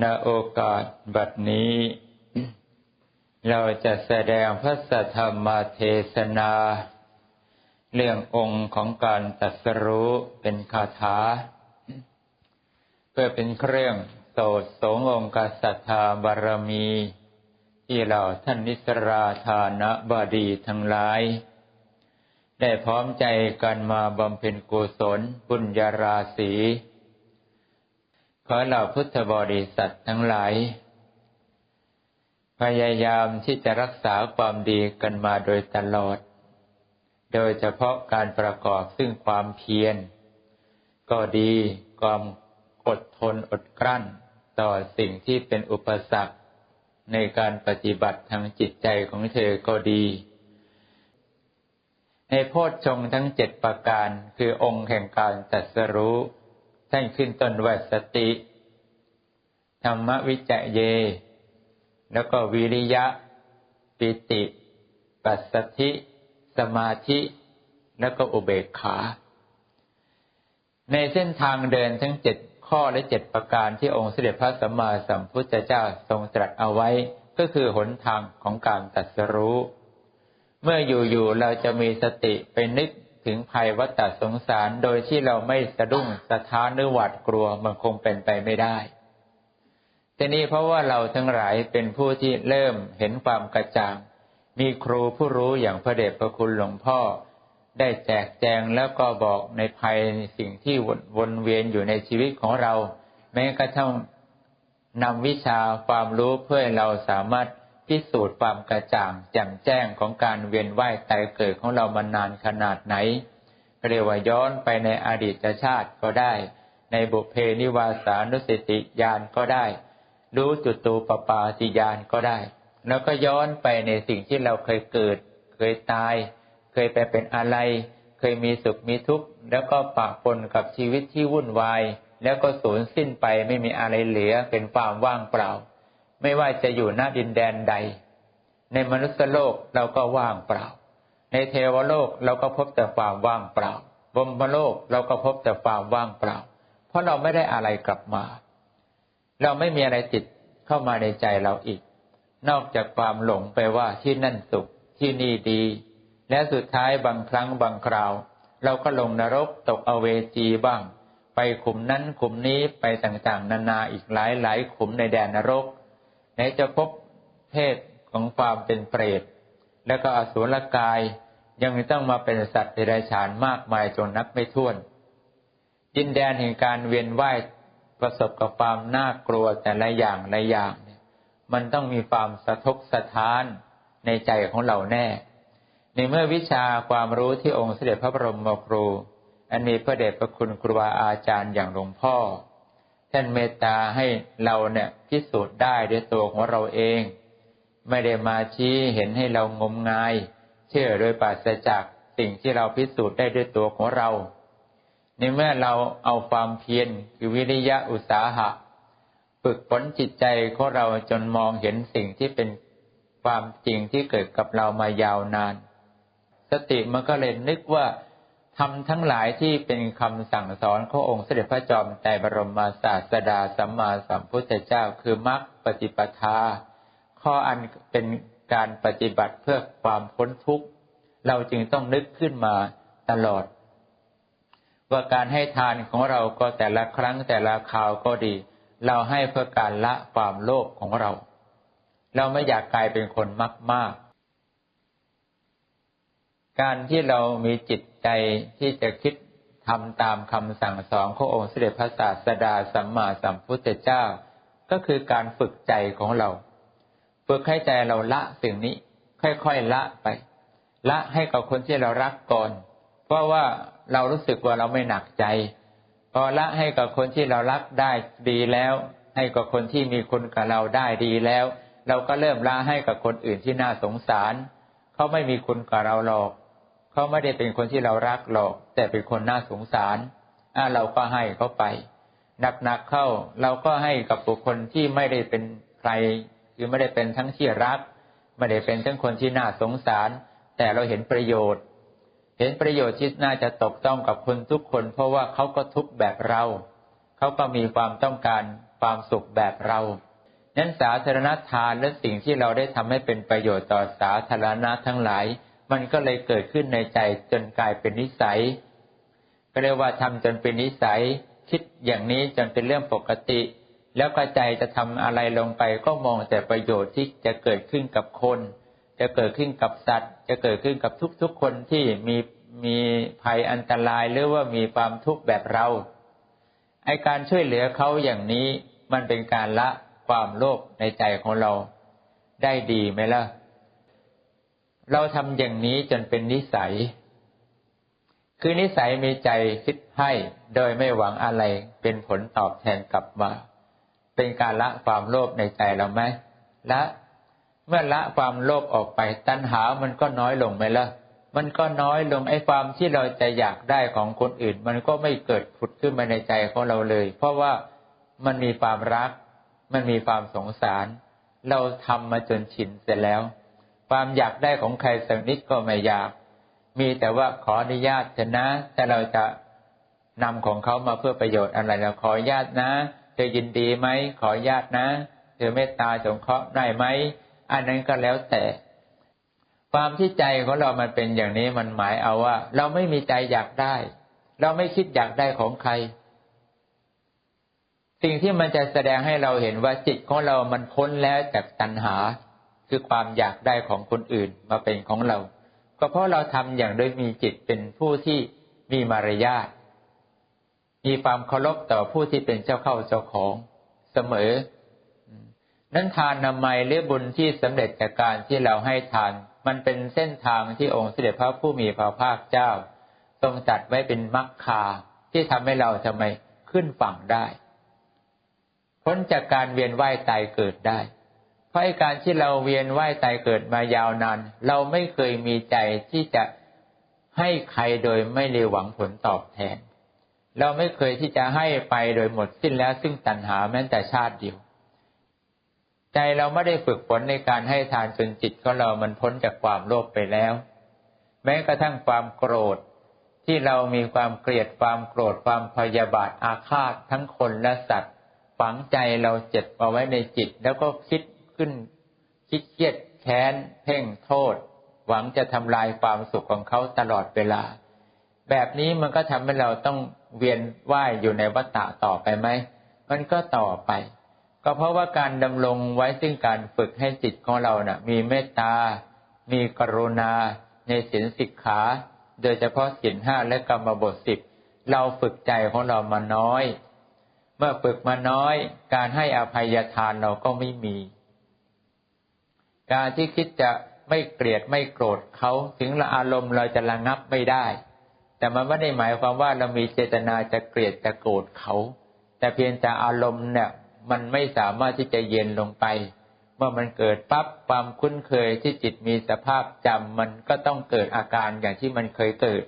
ณโอกาสบัดนี้ เราจะแสดงพระสัทธรรมเทศนา เรื่ององค์ของการตัดสรู้เป็นคาถา เพื่อเป็นเครื่องโสดสงองค์กษัตธาบารมี ที่เราท่านนิสราธานะบดีทั้งหลาย ได้พร้อมใจกันมาบำเพ็ญกุศลบุญญาราศี ขอเราพุทธบริษัททั้งหลาย พยายามที่จะรักษาความดีกันมาโดยตลอด โดยเฉพาะการประกอบซึ่งความเพียร ก็ดีความอดทนอดกลั้นต่อสิ่งที่เป็นอุปสรรค ในการปฏิบัติทางจิตใจของเธอก็ดี ในโพชฌงทั้งเจ็ดประการคือองค์แห่งการตัดสรู้ ท่านขึ้นต้นว่าสติ ธรรมวิจเย แล้วก็วิริยะ ปิติ ปัสสธิ สมาธิ แล้วก็อุเบกขา ในเส้นทางเดินทั้งเจ็ดข้อและเจ็ดประการที่องค์เสด็จพระสัมมาสัมพุทธเจ้าทรงตรัสเอาไว้ก็คือหนทางของการตัดสรู้ เมื่ออยู่ๆเราจะมีสติไปนึก ถึงภัยวัฏสงสารโดยที่เราไม่สะดุ้งสะท้านหรือหวาดกลัวมันคงเป็นไปไม่ได้ทีนี้เพราะว่าเราทั้งหลายเป็นผู้ที่เริ่มเห็นความกระจ่าง มีครูผู้รู้อย่างพระเดชพระคุณหลวงพ่อ ได้แจกแจงแล้วก็บอกในภัยสิ่งที่วนเวียนอยู่ในชีวิตของเรา แม้กระทั่งนำวิชาความรู้เพื่อเราสามารถ พิสูจน์ความกระจ่างแจ่มแจ้งของการเวียนว่ายตายเกิดของเรามานานขนาดไหน เรียกว่าย้อนไปในอดีตชาติก็ได้ ในบุเพนิวาสานุสติญาณก็ได้ รู้จุดตูปปาติญาณก็ได้ แล้วก็ย้อนไปในสิ่งที่เราเคยเกิด เคยตาย เคยไปเป็นอะไร เคยมีสุขมีทุกข์ แล้วก็ปะปนกับชีวิตที่วุ่นวาย แล้วก็สูญสิ้นไปไม่มีอะไรเหลือเป็นความว่างเปล่า ไม่ว่าจะอยู่หน้าดินแดนใด ในมนุษยโลกเราก็ว่างเปล่า ในเทวโลกเราก็พบแต่ความว่างเปล่าบรมโลกเราก็พบแต่ความว่างเปล่า เพราะเราไม่ได้อะไรกลับมา เราไม่มีอะไรติดเข้ามาในใจเราอีก นอกจากความหลงไปว่าที่นั่นสุขที่นี่ดี และสุดท้ายบางครั้งบางคราว เราก็ลงนรกตกอเวจีบ้าง ไปขุมนั้นขุมนี้ไปต่างๆ นานาอีกหลายหลายขุมในแดนนรก ไหนจะพบเพศของความเป็นเปรต แล้วก็อสุรกายยังต้องมาเป็นสัตว์เดรัจฉานมากมายจนนับไม่ถ้วนดินแดนแห่งการเวียนว่ายประสบกับความน่ากลัวแต่ละอย่างละอย่างเนี่ย มันต้องมีความสะทกสะท้านในใจของเราแน่ ในเมื่อวิชาความรู้ที่องค์เสด็จพระบรมครู อันมีพระเดชพระคุณครูบาอาจารย์อย่างหลวงพ่อ ท่านเมตตาให้เราเนี่ยพิสูจน์ได้ด้วยตัวของเราเอง ไม่ได้มาชี้เห็นให้เรางมงาย เชื่อโดยปราศจากสิ่งที่เราพิสูจน์ได้ด้วยตัวของเรา ในเมื่อเราเอาความเพียรคือวิริยะอุตสาหะ ฝึกฝนจิตใจของเราจนมองเห็นสิ่งที่เป็นความจริงที่เกิดกับเรามายาวนาน สติมันก็เลยนึกว่า ทำทั้งหลายที่เป็นคำสั่งสอนขององค์เสด็จพระจอมไตรบรมศาสดาสัมมาสัมพุทธเจ้า คือมรรคปฏิปทา ข้ออันเป็นการปฏิบัติเพื่อความพ้นทุกข์ เราจึงต้องนึกขึ้นมาตลอด ว่าการให้ทานของเราก็แต่ละครั้งแต่ละคราวก็ดี เราให้เพื่อการละความโลภของเรา เราไม่อยากกลายเป็นคนมากมา การที่เรามีจิตใจที่จะคิดทำตามคำสั่งสอนขององค์เสด็จพระศาสดาสัมมาสัมพุทธเจ้า ก็คือการฝึกใจของเรา ฝึกให้ใจเราละสิ่งนี้ ค่อยๆละไป ละให้กับคนที่เรารักก่อน เพราะว่าเรารู้สึกว่าเราไม่หนักใจ พอละให้กับคนที่เรารักได้ดีแล้ว ให้กับคนที่มีคุณกับเราได้ดีแล้ว เราก็เริ่มละให้กับคนอื่นที่น่าสงสาร เขาไม่มีคุณกับเราหรอก เขาไม่ได้เป็นคนที่เรารักหรอกแต่เป็นคนน่าสงสารอ่าเราก็ให้เขาไปหนักๆเข้า เราก็ให้กับบุคคลที่ไม่ได้เป็นใคร คือไม่ได้เป็นทั้งที่รัก ไม่ได้เป็นทั้งคนที่น่าสงสาร แต่เราเห็นประโยชน์ เห็นประโยชน์ที่น่าจะตกต้องกับคนทุกคน เพราะว่าเขาก็ทุกแบบเราเขาก็มีความต้องการความสุขแบบเรานั้นสาธารณทานและสิ่งที่เราได้ทำให้เป็นประโยชน์ต่อสาธารณะทั้งหลาย มันก็เลยเกิดขึ้นในใจจนกลายเป็นนิสัย ก็เรียกว่าทำจนเป็นนิสัย คิดอย่างนี้จนเป็นเรื่องปกติ แล้วก็ใจจะทำอะไรลงไปก็มองแต่ประโยชน์ที่จะเกิดขึ้นกับคน จะเกิดขึ้นกับสัตว์ จะเกิดขึ้นกับทุกๆคนที่มีมีภัยอันตรายหรือว่ามีความทุกข์แบบเราไอการช่วยเหลือเขาอย่างนี้มันเป็นการละความโลภในใจของเราได้ดีไหมล่ะ เราทำอย่างนี้จนเป็นนิสัย คือนิสัยมีใจคิดให้โดยไม่หวังอะไรเป็นผลตอบแทนกลับมา เป็นการละความโลภในใจเราไหมละเมื่อละความโลภออกไปตัณหามันก็น้อยลงไหมล่ะมันก็น้อยลงไอ้ความที่เราจะอยากได้ของคนอื่น มันก็ไม่เกิดผุดขึ้นมาในใจของเราเลย เพราะว่ามันมีความรัก มันมีความสงสาร เราทำมาจนชินเสร็จแล้ว ความอยากได้ของใครสักนิดก็ไม่อยาก มีแต่ว่าขออนุญาตเถอะนะแต่เราจะนำของเขามาเพื่อประโยชน์อะไรเราขออนุญาตนะ เธอยินดีไหมขออนุญาตนะ เธอเมตตาสงเคราะห์ได้ไหมอันนั้นก็แล้วแต่ ความที่ใจของเรามันเป็นอย่างนี้มันหมายเอาว่า เราไม่มีใจอยากได้ เราไม่คิดอยากได้ของใคร สิ่งที่มันจะแสดงให้เราเห็นว่าจิตของเรามันพ้นแล้วจากตัณหา คือความอยากได้ของคนอื่นมาเป็นของเรา ก็เพราะเราทำอย่างโดยมีจิตเป็นผู้ที่มีมารยาทมีความเคารพต่อผู้ที่เป็นเจ้าเข้าเจ้าของเสมอ นั้นทานนามัยหรือบุญที่สำเร็จจากการที่เราให้ทาน มันเป็นเส้นทางที่องค์เสด็จพระผู้มีพระภาคเจ้า ทรงจัดไว้เป็นมรรคาที่ทำให้เราทำไมขึ้นฝั่งได้ พ้นจากการเวียนว่ายตายเกิดได้ เพราะการที่เราเวียนว่ายตายเกิดมายาวนาน เราไม่เคยมีใจที่จะให้ใครโดยไม่เรหวังผลตอบแทน เราไม่เคยที่จะให้ไปโดยหมดสิ้นแล้วซึ่งตัณหาแม้แต่ชาติเดียว ใจเราไม่ได้ฝึกฝนในการให้ทานจนจิตของเรามันพ้นจากความโลภไปแล้ว แม้กระทั่งความโกรธที่เรามีความเกลียดความโกรธความพยาบาทอาฆาตทั้งคนและสัตว์ ฝังใจเราเจ็บเอาไว้ในจิต แล้วก็คิด ขึ้น คิดเครียดแค้น เพ่งโทษ หวังจะทำลายความสุขของเขาตลอดเวลา แบบนี้มันก็ทำให้เราต้องเวียนว่ายอยู่ในวัฏฏะต่อไปไหม มันก็ต่อไป ก็เพราะว่าการดำรงไว้ซึ่งการฝึกให้จิตของเรานะ่ะ มีเมตตา มีกรุณา ในศีลสิกขา โดยเฉพาะศีลห้าและกรรมบทสิบเราฝึกใจของเรามาน้อย เมื่อฝึกมาน้อย การให้อภัยทานเราก็ไม่มี การที่คิดจะไม่เกลียดไม่โกรธเขาถึงละอารมณ์เราจะระงับไม่ได้ แต่มันไม่ได้หมายความว่าเรามีเจตนาจะเกลียดจะโกรธเขา แต่เพียงแต่อารมณ์เนี่ย มันไม่สามารถที่จะเย็นลงไป เมื่อมันเกิดปั๊บความคุ้นเคยที่จิตมีสภาพจำมันก็ต้องเกิดอาการอย่างที่มันเคยเกิด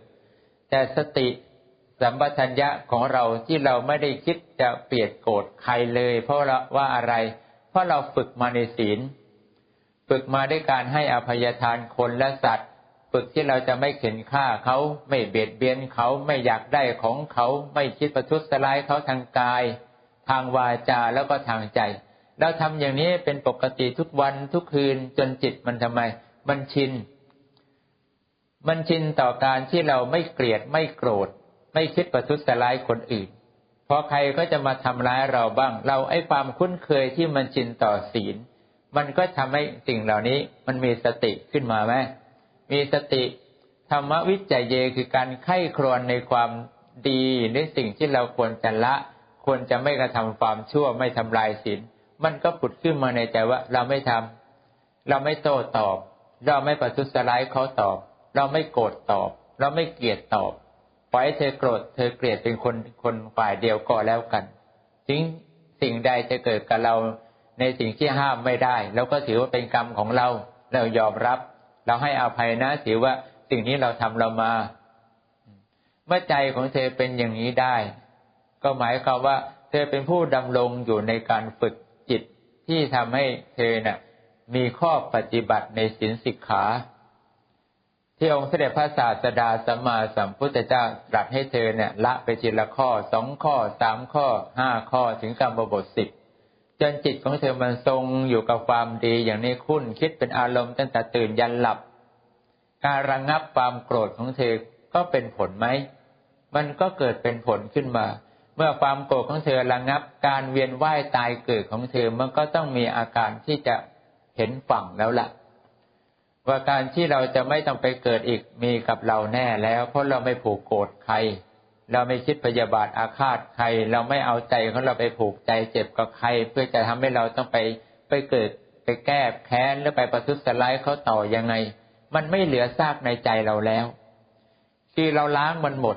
แต่สติสัมปชัญญะของเราที่เราไม่ได้คิดจะเปลียดโกรธใครเลย เพราะว่าอะไร เพราะเราฝึกมาในศีล ฝึกมาด้วยการให้อภัยทานคนและสัตว์ ฝึกที่เราจะไม่เข็นฆ่าเขาไม่เบียดเบียนเขาไม่อยากได้ของเขาไม่คิดประทุษร้ายเขาทางกาย ทางวาจาแล้วก็ทางใจ เราทำอย่างนี้เป็นปกติทุกวันทุกคืนจนจิตมันทำไม มันชิน มันชินต่อการที่เราไม่เกลียดไม่โกรธ ไม่คิดประทุษร้ายคนอื่นพอใครก็จะมาทำร้ายเราบ้าง เราไอ้ความคุ้นเคยที่มันชินต่อศีล มันก็ทำให้สิ่งเหล่านี้มันมีสติขึ้นมาไหมมีสติธรรมวิจัยเยคือการไข้ครวนในความดีในสิ่งที่เราควรจะละ ควรจะไม่กระทำความชั่วไม่ทำลายศีลมันก็ผุดขึ้นมาในใจว่าเราไม่ทำเราไม่โต้ตอบ เราไม่ประทุษร้ายเขาตอบ เราไม่โกรธตอบ เราไม่เกลียดตอบปล่อยเธอโกรธเธอเกลียดเป็นคนคนฝ่ายเดียวก็แล้วกันถึงสิ่งใดจะเกิดกับเรา ในสิ่งที่ห้ามไม่ได้เราก็ถือว่าเป็นกรรมของเรา เรายอมรับ เราให้อภัยนะถือว่าสิ่งนี้เราทำเรามา เมื่อใจของเธอเป็นอย่างนี้ได้ ก็หมายความว่า เธอเป็นผู้ดำรงอยู่ในการฝึกจิตที่ทำให้เธอเนะ่ะ มีข้อปฏิบัติในศีลสิกขาที่องค์เสด็จพระศาสดาสัมมาสัมพุทธเจ้าตรัสให้เธอเนี่ยละไปทีละข้อสองข้อสามข้อห้าข้อถึงกรรมบทสิบ จนจิตของเธอมันทรงอยู่กับความดีอย่างนี้คุ้นคิดเป็นอารมณ์ตั้งแต่ตื่นยันหลับ การระงงับความโกรธของเธอก็เป็นผลไหม มันก็เกิดเป็นผลขึ้นมา เมื่อความโกรธของเธอระงงับ การเวียนว่ายตายเกิดของเธอมันก็ต้องมีอาการที่จะเห็นฝั่งแล้วละ่ะ ว่าการที่เราจะไม่ต้องไปเกิดอีกมีกับเราแน่แล้ว เพราะเราไม่ผูกโกรธใคร เราไม่คิดพยาบาทอาฆาตใคร เราไม่เอาใจของเราไปผูกใจเจ็บกับใคร เพื่อจะทำให้เราต้องไปไปเกิดไปแก้แค้นหรือไปประทุษร้ายเขาต่อยังไง มันไม่เหลือซากในใจเราแล้วที่เราล้างมันหมด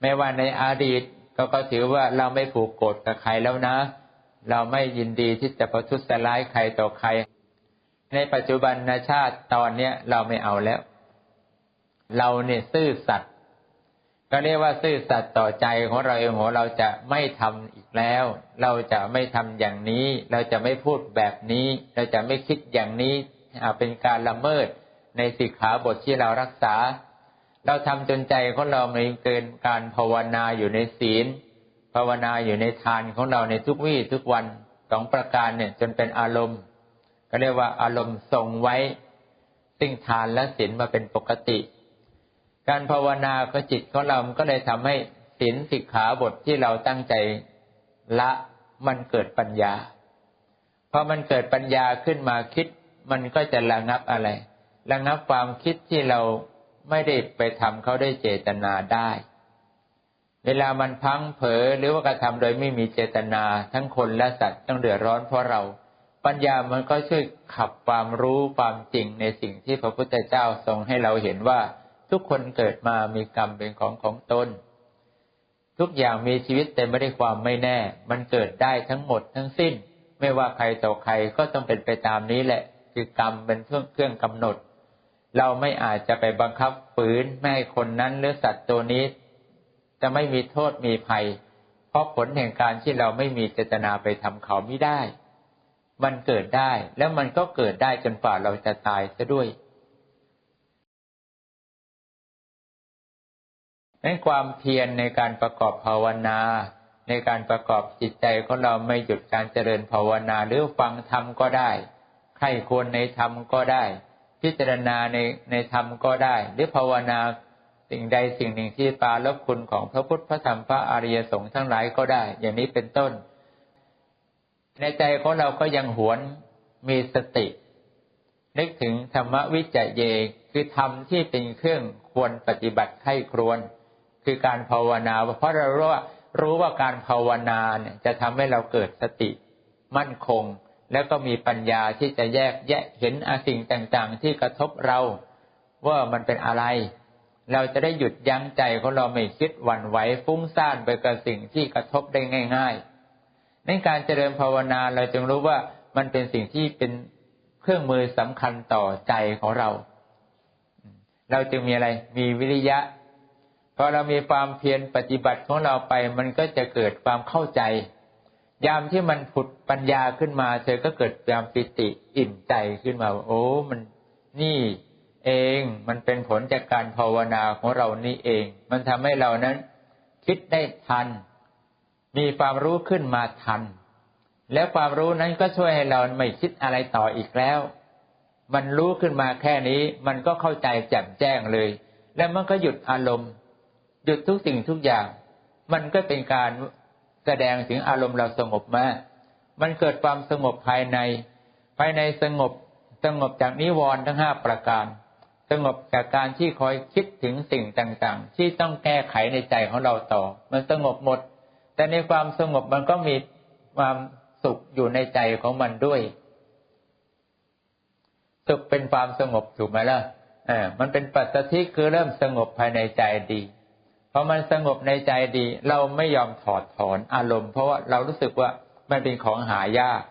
ไม่ว่าในอดีตก็ก็ถือว่าเราไม่ผูกโกรธกับใครแล้วนะ เราไม่ยินดีที่จะประทุษร้ายใครต่อใคร ในปัจจุบันชาติตอนเนี้ยเราไม่เอาแล้ว เราเนี่ยซื่อสัตย์ ก็เรียกว่าซื่อสัตย์ต่อใจของเราเองของเราจะไม่ทำอีกแล้ว เราจะไม่ทำอย่างนี้ เราจะไม่พูดแบบนี้ เราจะไม่คิดอย่างนี้เป็นการละเมิดในสิกขาบทที่เรารักษา เราทำจนใจของเราไม่เกินการภาวนาอยู่ในศีล ภาวนาอยู่ในทานของเราในทุกวี่ทุกวันสองประการเนี่ยจนเป็นอารมณ์ ก็เรียกว่าอารมณ์ทรงไว้สิ่งทานและศีลมาเป็นปกติ การภาวนาก็จิตของเราก็เลยทำให้ศีลสิกขาบทที่เราตั้งใจละมันเกิดปัญญาพอมันเกิดปัญญาขึ้นมาคิด มันก็จะระงับอะไร ระงับความคิดที่เราไม่ได้ไปทำเขาได้เจตนาได้ เวลามันพังเผลอหรือว่ากระทำโดยไม่มีเจตนา ทั้งคนและสัตว์ต้องเดือดร้อนเพราะเรา ปัญญามันก็ช่วยขับความรู้ความจริงในสิ่งที่พระพุทธเจ้าทรงให้เราเห็นว่า ทุกคนเกิดมามีกรรมเป็นของของตน ทุกอย่างมีชีวิตเต็มไปด้วยความไม่แน่ มันเกิดได้ทั้งหมดทั้งสิ้น ไม่ว่าใครต่อใครก็ต้องเป็นไปตามนี้แหละ คือกรรมเป็นเครื่องเครื่องกำหนด เราไม่อาจจะไปบังคับฝืนไม่ให้คนนั้นหรือสัตว์ตัวนี้ จะไม่มีโทษมีภัย เพราะผลแห่งการที่เราไม่มีเจตนาไปทำเขาไม่ได้ มันเกิดได้แล้วมันก็เกิดได้จนฝ่าเราจะตายซะด้วย นั้นความเพียรในการประกอบภาวนา ในการประกอบจิตใจของเราไม่หยุดการเจริญภาวนาหรือฟังธรรมก็ได้ใครควรในธรรมก็ได้ พิจารณาในในธรรมก็ได้ หรือภาวนาสิ่งใดสิ่งหนึ่งที่ปาลบคุณของพระพุทธพระธรรมพระอริยสงฆ์ทั้งหลายก็ได้ อย่างนี้เป็นต้น ในใจของเราก็ยังหวนมีสตินึกถึงธรรมวิจเยคือธรรมที่เป็นเครื่องควรปฏิบัติให้ครวน คือการภาวนา เพราะเรารู้ว่ารู้ว่าการภาวนาเนี่ยจะทำให้เราเกิดสติ มั่นคง แล้วก็มีปัญญาที่จะแยกแยะเห็นอาสิ่งต่างๆ ที่กระทบเราว่ามันเป็นอะไร เราจะได้หยุดยั้งใจของเราไม่คิดหวั่นไหวฟุ้งซ่านไปกับสิ่งที่กระทบได้ง่าย ๆ ในการเจริญภาวนาเราจึงรู้ว่ามันเป็นสิ่งที่เป็นเครื่องมือสำคัญต่อใจของเรา เราจึงมีอะไร มีวิริยะ พอเรามีความเพียรปฏิบัติของเราไป มันก็จะเกิดความเข้าใจ ยามที่มันผุดปัญญาขึ้นมา เธอก็เกิดความปิติอิ่มใจขึ้นมา โอ้มันนี่เองมันเป็นผลจากการภาวนาของเรานี่เอง มันทำให้เรานั้น คิดได้ทัน มีความรู้ขึ้นมาทัน แล้วความรู้นั้นก็ช่วยให้เราไม่คิดอะไรต่ออีกแล้ว มันรู้ขึ้นมาแค่นี้ มันก็เข้าใจแจ่มแจ้งเลย แล้วมันก็หยุดอารมณ์ หยุดทุกสิ่งทุกอย่าง มันก็เป็นการแสดงถึงอารมณ์เราสงบมามันเกิดความสงบภายใน ภายในสงบสงบจากนิวรณ์ทั้งห้าประการ สงบจากการที่คอยคิดถึงสิ่งต่างๆ ที่ต้องแก้ไขในใจของเราต่อ มันสงบหมด แต่ในความสงบมันก็มีความสุขอยู่ในใจของมันด้วย สุขเป็นความสงบถูกไหมล่ะอ่ามันเป็นปัจจัยคือเริ่มสงบภายในใจดี พอมันสงบในใจดี เราไม่ยอมถอดถอนอารมณ์ เพราะว่าเรารู้สึกว่ามันเป็นของหายาก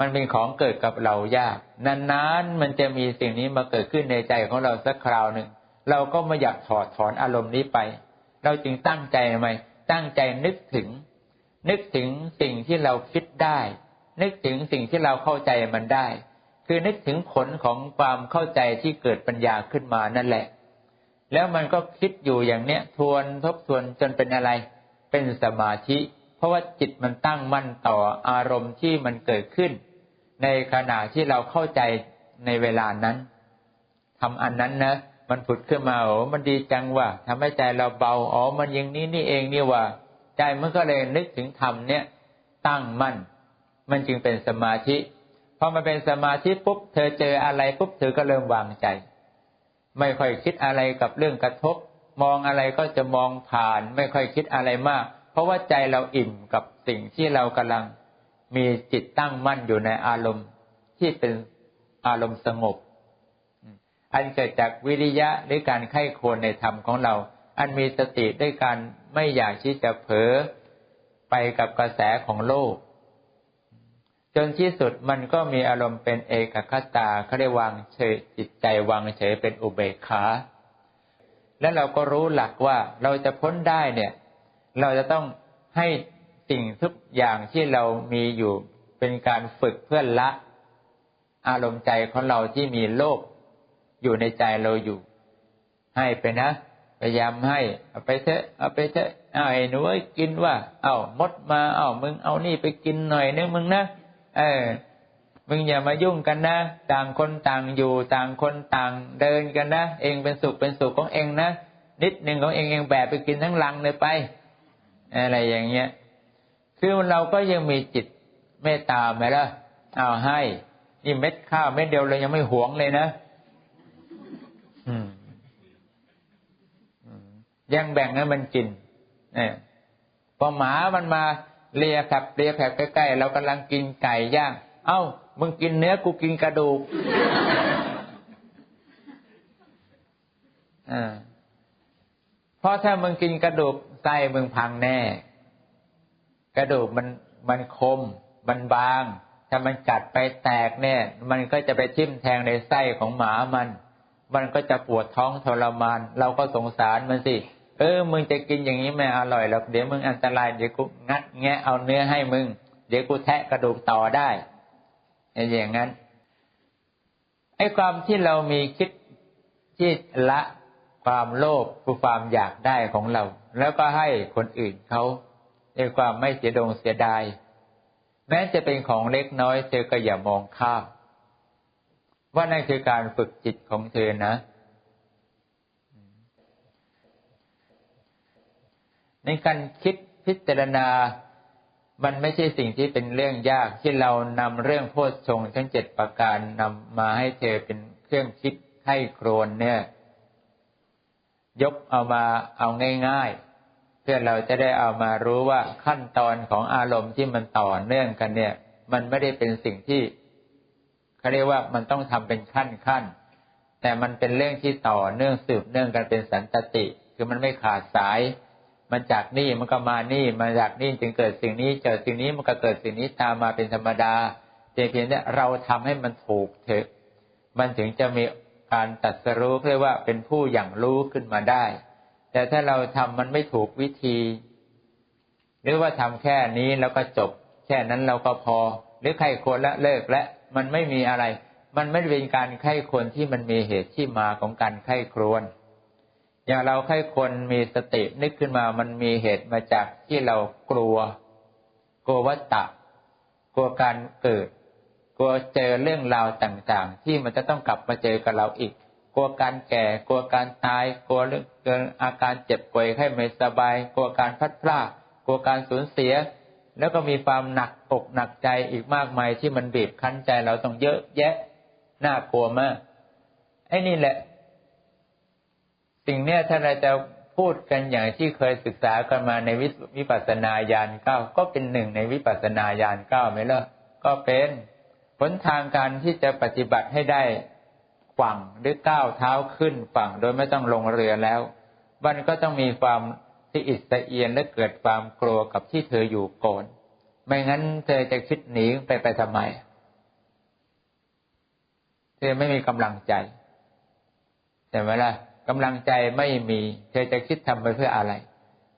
มันเป็นของเกิดกับเรายาก นานๆมันจะมีสิ่งนี้มาเกิดขึ้นในใจของเราสักคราวหนึ่งเราก็ไม่อยากถอดถอนอารมณ์นี้ไป เราจึงตั้งใจไหมตั้งใจนึกถึง นึกถึงสิ่งที่เราคิดได้ นึกถึงสิ่งที่เราเข้าใจมันได้ คือนึกถึงผลของความเข้าใจที่เกิดปัญญาขึ้นมานั่นแหละ แล้วมันก็คิดอยู่อย่างเนี้ยทวนทบทวนจนเป็นอะไร เป็นสมาธิ เพราะว่าจิตมันตั้งมั่นต่ออารมณ์ที่มันเกิดขึ้น ในขณะที่เราเข้าใจในเวลานั้นทำอันนั้นนะมันผุดขึ้นมาโอ้มันดีจังว่าทำให้ใจเราเบาอ๋อมันอย่างนี้นี่เองนี่ว่าใจมันก็เลยนึกถึงธรรมเนี่ยตั้งมั่น มันจึงเป็นสมาธิพอมาเป็นสมาธิปุ๊บเธอเจออะไรปุ๊บเธอก็เริ่มวางใจ ไม่ค่อยคิดอะไรกับเรื่องกระทบ มองอะไรก็จะมองผ่าน ไม่ค่อยคิดอะไรมาก เพราะว่าใจเราอิ่มกับสิ่งที่เรากำลังมีจิตตั้งมั่นอยู่ในอารมณ์ที่เป็นอารมณ์สงบ อันเกิดจากวิริยะหรือการไข้ควรในธรรมของเรา อันมีสติด้วยการไม่อยากที่จะเผลอไปกับกระแสของโลก จนที่สุดมันก็มีอารมณ์เป็นเอกคตาเขาเรียกวางเฉยจิตใจวางเฉยเป็นอุเบกขา และเราก็รู้หลักว่าเราจะพ้นได้เนี่ย เราจะต้องให้สิ่งทุกอย่างที่เรามีอยู่เป็นการฝึกเพื่อละ อารมณ์ใจของเราที่มีโลภอยู่ในใจเราอยู่ ให้ไปนะ พยายามให้เอาไปเถอะเอาไปเถอะเอาไอ้หนูกินว่า เอามดมาเอามึงเอานี่ไปกินหน่อยนึงมึงนะ เออ มึงอย่ามายุ่งกันนะ ต่างคนต่างอยู่ ต่างคนต่างเดินกันนะ เองเป็นสุขเป็นสุขของเองนะ นิดหนึ่งของเองเองแบกไปกินทั้งลังเลยไป อะไรอย่างเงี้ย คือเราก็ยังมีจิตเมตตาไหมล่ะ เอาให้ นี่เม็ดข้าวเม็ดเดียวเรายังไม่หวงเลยนะยังแบ่งให้มันกินเนี่ยพอหมามันมา เลียแผบเลียแผบใกล้ๆเรากำลังกินไก่ย่าง เอ้า มึงกินเนื้อกูกินกระดูกอ่าเพราะถ้ามึงกินกระดูกไส้มึงพังแน่ กระดูกมันมันคม มันบาง ถ้ามันกัดไปแตกเนี่ย มันก็จะไปทิ่มแทงในไส้ของหมามัน มันก็จะปวดท้องทรมาน เราก็สงสารมันสิ เออ มึงจะกินอย่างนี้ไม่อร่อยหรอกเดี๋ยวมึงอันตรายเดี๋ยวกูงัดแงะเอาเนื้อให้มึง เดี๋ยวกูแทะกระดูกต่อได้อย่างนั้นไอ้ความที่เรามีคิดที่ละความโลภคือความอยากได้ของเรา แล้วก็ให้คนอื่นเขาในความไม่เสียดงเสียดาย แม้จะเป็นของเล็กน้อย เธอก็อย่ามองข้ามว่านั่นคือการฝึกจิตของเธอนะ ในการคิดพิจารณา มันไม่ใช่สิ่งที่เป็นเรื่องยากที่เรานำเรื่องโพชฌงทั้งเจ็ดประการนำมาให้เธอเป็นเครื่องคิดให้โครนเนี่ย ยกเอามาเอาง่าย ๆ เพื่อเราจะได้เอามารู้ว่าขั้นตอนของอารมณ์ที่มันต่อเนื่องกันเนี่ย มันไม่ได้เป็นสิ่งที่เขาเรียกว่ามันต้องทำเป็นขั้นขั้นแต่มันเป็นเรื่องที่ต่อเนื่องสืบเนื่องกันเป็นสันตติ คือมันไม่ขาดสาย มันจากนี่มันก็มานี่มาจากนี่จึงเกิดสิ่งนี้เจอสิ่งนี้มันก็เกิดสิ่งนี้ตามมาเป็นธรรมดาเพียงแต่เราทำให้มันถูกเถอะมันถึงจะมีการตัดสรู้เรียกว่าเป็นผู้อย่างรู้ขึ้นมาได้ แต่ถ้าเราทำมันไม่ถูกวิธี หรือว่าทำแค่นี้แล้วก็จบ แค่นั้นเราก็พอ หรือใครควรละเลิกและมันไม่มีอะไร มันไม่เป็นการไข้ควรที่มันมีเหตุที่มาของการไข้ครวน อย่างเราไข้ควรมีสตินึกขึ้นมามันมีเหตุมาจากที่เรากลัว กลัววัตตะ กลัวการเกิด กลัวเจอเรื่องราวต่างๆ ที่มันจะต้องกลับมาเจอกับเราอีก กลัวการแก่ กลัวการตาย กลัวเรื่องเกินอาการเจ็บป่วยไข้ไม่สบาย กลัวการพัดพลาดกลัวการสูญเสีย แล้วก็มีความหนักอกหนักใจอีกมากมายที่มันบีบคั้นใจเราต้องเยอะแยะน่ากลัวมากไอ้นี่แหละ สิ่งเนี้ยถ้าเราจะพูดกันอย่างที่เคยศึกษากันมาในวิปัสสนาญาณเก้าก็เป็นหนึ่งในวิปัสสนาญาณเก้าไหมล่ะก็เป็นผลทางการที่จะปฏิบัติให้ได้ฝั่งหรือก้าวเท้าขึ้นฝั่งโดยไม่ต้องลงเรือแล้ว มันก็ต้องมีความที่อิสเอียนและเกิดความกลัวกับที่เธออยู่ก่อนไม่งั้นเธอจะคิดหนีไปไปทำไม เธอไม่มีกำลังใจใช่ไหมล่ะ กำลังใจไม่มีเธอจะคิดทำไปเพื่ออะไร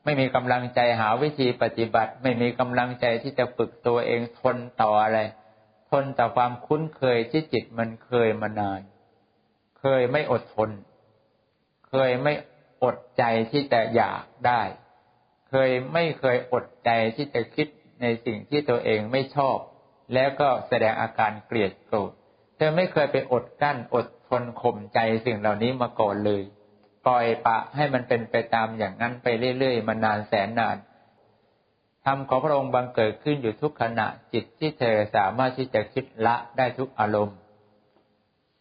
ไม่มีกำลังใจหาวิธีปฏิบัติ ไม่มีกำลังใจที่จะฝึกตัวเองทนต่ออะไร ทนต่อความคุ้นเคยที่จิตมันเคยมานาน เคยไม่อดทน เคยไม่อดใจที่จะอยากได้ เคยไม่เคยอดใจที่จะคิดในสิ่งที่ตัวเองไม่ชอบ แล้วก็แสดงอาการเกลียดโกรธเธอไม่เคยไปอดกั้นอดทนข่มใจสิ่งเหล่านี้มาก่อนเลย ปล่อยปะให้มันเป็นไปตามอย่างนั้นไปเรื่อยๆมานานแสนนานทำของพระองค์บังเกิดขึ้นอยู่ทุกขณะจิตที่เธอสามารถที่จะคิดละได้ทุกอารมณ์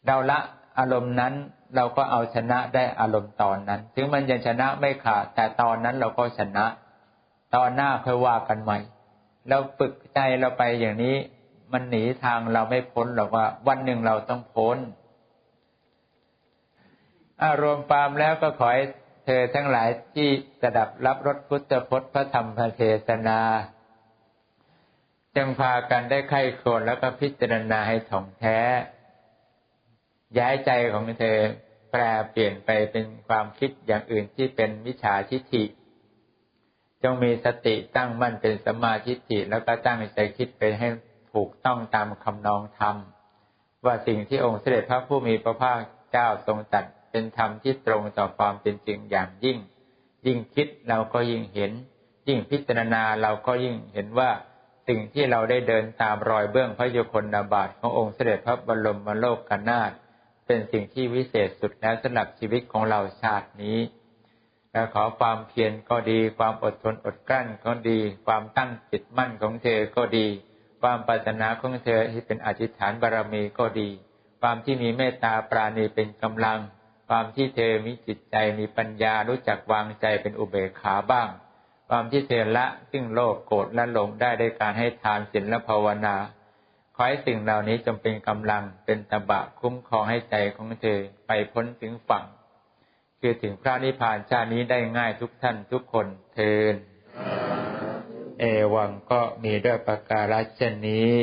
เราละอารมณ์นั้นเราก็เอาชนะได้อารมณ์ตอนนั้น ถึงมันยังชนะไม่ขาดแต่ตอนนั้นเราก็ชนะ ตอนหน้าค่อยว่ากันใหม่เราฝึกใจเราไปอย่างนี้ มันหนีทางเราไม่พ้นหรอกว่า วันหนึ่งเราต้องพ้น อารมณ์ปามแล้วก็ขอให้เธอทั้งหลายที่สดับรับรสพุทธพจน์พระธรรมพระเทศนาจึงพากันได้ไข้โครนแล้วก็พิจารณาให้ถ่องแท้ ย้ายใจของเธอแปลเปลี่ยนไปเป็นความคิดอย่างอื่นที่เป็นวิชาทิฏฐิ จงมีสติตั้งมั่นเป็นสมาธิิแล้วก็ตั้งใจคิดไปให้ถูกต้องตามคำนองธรรม ว่าสิ่งที่องค์เสด็จพระผู้มีพระภาคเจ้าทรงตัด เป็นธรรมที่ตรงต่อความเป็นจริงอย่างยิ่ง ยิ่งคิดเราก็ยิ่งเห็น ยิ่งพิจารณาเราก็ยิ่งเห็นว่าสิ่งที่เราได้เดินตามรอยเบื้องพระโยคนนาบาทขององค์เสด็จพระบรมโลกกนาถเป็นสิ่งที่วิเศษสุดแล้วสำหรับชีวิตของเราชาตินี้และขอความเพียรก็ดี ความอดทนอดกลั้นก็ดี ความตั้งจิตมั่นของเธอก็ดี ความปรารถนาของเธอที่เป็นอธิษฐานบารรมีก็ดี ความที่มีเมตตาปราณีเป็นกำลัง ความที่เธอมีจิตใจมีปัญญารู้จักวางใจเป็นอุเบกขาบ้าง ความที่เธอละซึ่งโลภโกรธและหลงได้ด้วยการให้ทานศีลและภาวนาขอให้สิ่งเหล่านี้จงเป็นกำลังเป็นตบะคุ้มครองให้ใจของเธอไปพ้นถึงฝั่ง คือถึงพระนิพพานชาตินี้ได้ง่ายทุกท่านทุกคนเทินเอวังก็มีด้วยประการฉนี้